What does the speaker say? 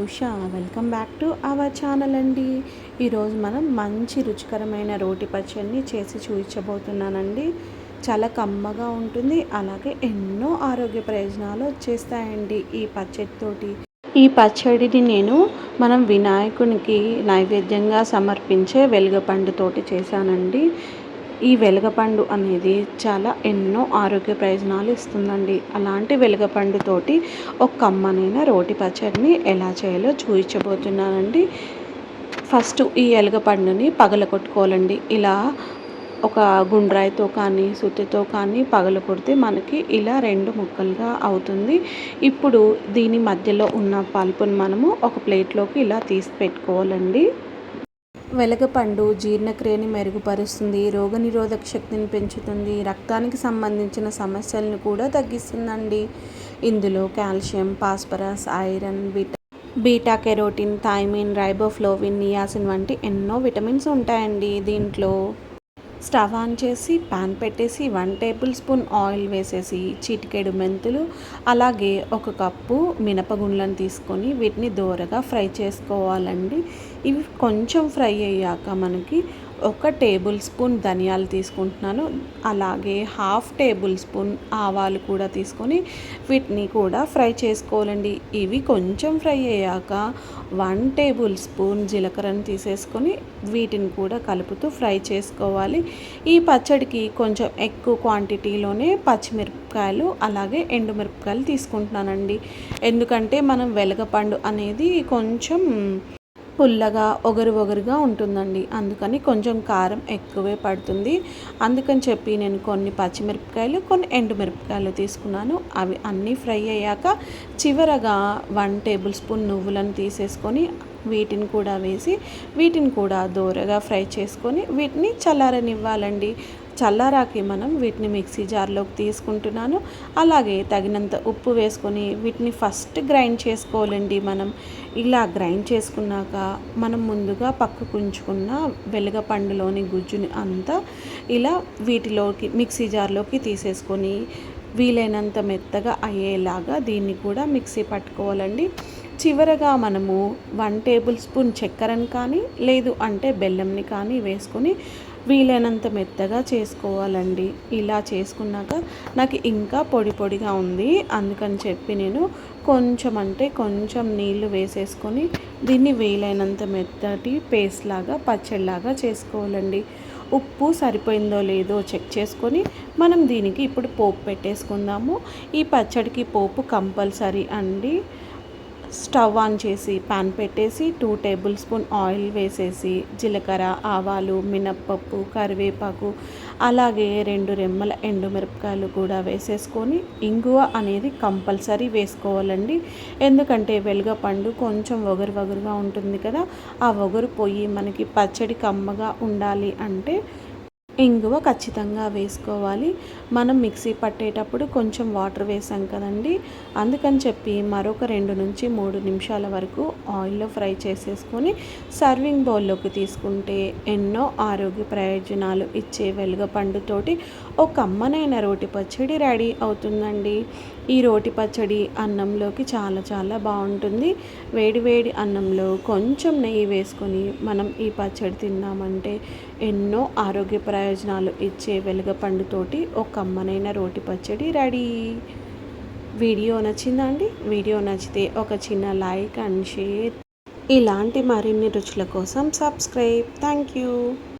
Usha welcome back to our channel అండి. ఈరోజు మనం మంచి రుచికరమైన రోటి పచ్చడిని చేసి చూపించబోతున్నానండి. చాలా కమ్మగా ఉంటుంది అలాగే ఎన్నో ఆరోగ్య ప్రయోజనాలు వచ్చేస్తాయండి ఈ పచ్చడితోటి ఈ పచ్చడిని నేను మనం వినాయకునికి నైవేద్యంగా సమర్పించే వెలుగపండుతోటి చేశానండి. ఈ వెలగపండు అనేది చాలా ఎన్నో ఆరోగ్య ప్రయోజనాలు ఇస్తుందండి. అలాంటి వెలగపండుతోటి ఒక కమ్మనైన రోటి పచ్చడిని ఎలా చేయాలో చూపించబోతున్నానండి ఫస్ట్ ఈ ఎలగపండుని పగల కొట్టుకోవాలండి ఇలా ఒక గుండ్రాయితో కానీ సుత్తితో కానీ పగల కొడితే మనకి ఇలా రెండు ముక్కలుగా అవుతుంది. ఇప్పుడు దీని మధ్యలో ఉన్న పల్పుని మనము ఒక ప్లేట్లోకి ఇలా తీసి పెట్టుకోవాలండి. వెలగపండు జీర్ణక్రియని మెరుగుపరుస్తుంది రోగనిరోధక శక్తిని పెంచుతుంది రక్తానికి సంబంధించిన సమస్యలను కూడా తగ్గిస్తుందండి. ఇందులో calcium phosphorus iron Vita beta carotene thiamine riboflavin niacin వంటి ఎన్నో విటమిన్స్ ఉంటాయండి దీంట్లో. స్టవ్ ఆన్ చేసి పాన్ పెట్టేసి వన్ టేబుల్ స్పూన్ ఆయిల్ వేసేసి చిటికెడు మెంతులు అలాగే ఒక కప్పు మినపగుండ్లను తీసుకొని వీటిని దోరగా ఫ్రై చేసుకోవాలండి. ఇవి కొంచెం ఫ్రై అయ్యాక మనకి ఒక టేబుల్ స్పూన్ ధనియాలు తీసుకుంటున్నాను. అలాగే హాఫ్ టేబుల్ స్పూన్ ఆవాలు కూడా తీసుకొని వీటిని కూడా ఫ్రై చేసుకోవాలండి. ఇవి కొంచెం ఫ్రై అయ్యాక వన్ టేబుల్ స్పూన్ జీలకర్రను తీసేసుకొని వీటిని కూడా కలుపుతూ ఫ్రై చేసుకోవాలి. ఈ పచ్చడికి కొంచెం ఎక్కువ క్వాంటిటీలోనే పచ్చిమిరపకాయలు అలాగే ఎండుమిరపకాయలు తీసుకుంటున్నానండి. ఎందుకంటే మనం వెలగపండు అనేది కొంచెం పుల్లగా ఒగరు ఒగరుగా ఉంటుందండి. అందుకని కొంచెం కారం ఎక్కువే పడుతుంది. అందుకని చెప్పి నేను కొన్ని పచ్చిమిరపకాయలు కొన్ని ఎండుమిరపకాయలు తీసుకున్నాను. అవి అన్నీ ఫ్రై అయ్యాక చివరగా వన్ టేబుల్ స్పూన్ నువ్వులను తీసేసుకొని వీటిని కూడా వేసి వీటిని కూడా దోరగా ఫ్రై చేసుకొని వీటిని చల్లారనివ్వాలండి. చల్లారాకి మనం వీటిని మిక్సీ జార్లోకి తీసుకుంటున్నాను. అలాగే తగినంత ఉప్పు వేసుకొని వీటిని ఫస్ట్ గ్రైండ్ చేసుకోవాలండి మనం. ఇలా గ్రైండ్ చేసుకున్నాక మనం ముందుగా పక్కకు ఉంచుకున్న వెలుగపండులోని గుజ్జుని అంతా ఇలా వీటిలోకి మిక్సీ జార్లోకి తీసేసుకొని వీలైనంత మెత్తగా అయ్యేలాగా దీన్ని కూడా మిక్సీ పట్టుకోవాలండి. చివరగా మనము వన్ టేబుల్ స్పూన్ చక్కెరని కానీ లేదు అంటే బెల్లంని కానీ వేసుకొని వీలైనంత మెత్తగా చేసుకోవాలండి. ఇలా చేసుకున్నాక నాకు ఇంకా పొడి పొడిగా ఉంది. అందుకని చెప్పి నేను కొంచెం అంటే కొంచెం నీళ్ళు వేసేసుకొని దీన్ని వీలైనంత మెత్తటి పేస్ట్ లాగా పచ్చడిలాగా చేసుకోవాలండి. ఉప్పు సరిపోయిందో లేదో చెక్ చేసుకొని మనం దీనికి ఇప్పుడు పోపు పెట్టేసుకుందాము. ఈ పచ్చడికి పోపు కంపల్సరీ అండి. స్టవ్ ఆన్ చేసి పాన్ పెట్టేసి టూ టేబుల్ స్పూన్ ఆయిల్ వేసేసి జీలకర్ర ఆవాలు మినప్పప్పు కరివేపాకు అలాగే రెండు రెమ్మల ఎండుమిరపకాయలు కూడా వేసేసుకొని ఇంగువ అనేది కంపల్సరీ వేసుకోవాలండి. ఎందుకంటే వెలుగపండు కొంచెం వగరు వగరుగా ఉంటుంది కదా ఆ వగరు పోయి మనకి పచ్చడి కమ్మగా ఉండాలి అంటే ఇంగువ ఖచ్చితంగా వేసుకోవాలి. మనం మిక్సీ పట్టేటప్పుడు కొంచెం వాటర్ వేసాం కదండి. అందుకని చెప్పి మరొక రెండు నుంచి మూడు నిమిషాల వరకు ఆయిల్లో ఫ్రై చేసేసుకొని సర్వింగ్ బౌల్లోకి తీసుకుంటే ఎన్నో ఆరోగ్య ప్రయోజనాలు ఇచ్చే వెలుగపండుతోటి ఒక అమ్మనైన రోటి పచ్చడి రెడీ అవుతుందండి. ఈ రోటి పచ్చడి అన్నంలోకి చాలా చాలా బాగుంటుంది. వేడి వేడి అన్నంలో కొంచెం నెయ్యి వేసుకొని మనం ఈ పచ్చడి తిన్నామంటే ఎన్నో ఆరోగ్య ప్రయోజనాలు ఇచ్చే వెలుగపండుతోటి ఒక అమ్మనైన రోటి పచ్చడి రెడీ. వీడియో నచ్చిందా అండి వీడియో నచ్చితే ఒక చిన్న లైక్ అండ్ షేర్. ఇలాంటి మరిన్ని రుచుల కోసం సబ్స్క్రైబ్. Thank you